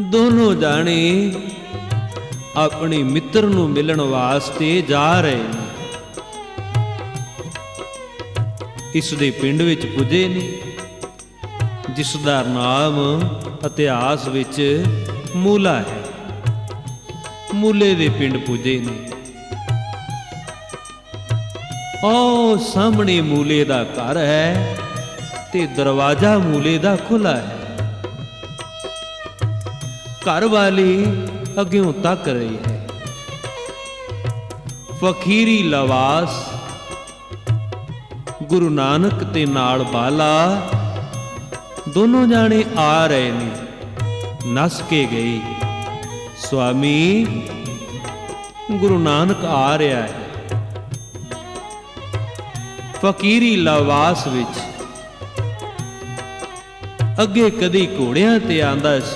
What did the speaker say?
ਦੋਨੋਂ ਜਾਣੇ ਆਪਣੇ ਮਿੱਤਰ ਨੂੰ ਮਿਲਣ ਵਾਸਤੇ ਜਾ ਰਹੇ ਨੇ। ਇਸ ਦੇ ਪਿੰਡ ਵਿੱਚ ਪੁੱਜੇ ਨੇ, ਜਿਸ ਦਾ ਨਾਮ ਇਤਿਹਾਸ ਵਿੱਚ ਮੂਲਾ ਹੈ। ਮੂਲੇ ਦੇ ਪਿੰਡ ਪੁੱਜੇ ਨੇ। ਉਹ ਸਾਹਮਣੇ ਮੂਲੇ ਦਾ ਘਰ ਹੈ ਤੇ ਦਰਵਾਜ਼ਾ ਮੂਲੇ ਦਾ ਖੁੱਲਾ ਹੈ। ਘਰ ਵਾਲੀ ਅੱਗਿਓਂ ਤੱਕ ਰਹੀ ਹੈ। ਫਕੀਰੀ ਲਵਾਸ, ਗੁਰੂ ਨਾਨਕ ਤੇ ਨਾਲ ਬਾਲਾ, ਦੋਨੋਂ ਜਾਣੇ ਆ ਰਹੇ ਨੇ, ਨਸ ਕੇ ਗਏ ਸੁਆਮੀ ਗੁਰੂ ਨਾਨਕ ਆ ਰਿਹਾ ਹੈ। ਫਕੀਰੀ ਲਵਾਸ ਵਿੱਚ ਅੱਗੇ ਕਦੀ ਘੋੜਿਆਂ ਤੇ ਆਂਦਾ ਸੀ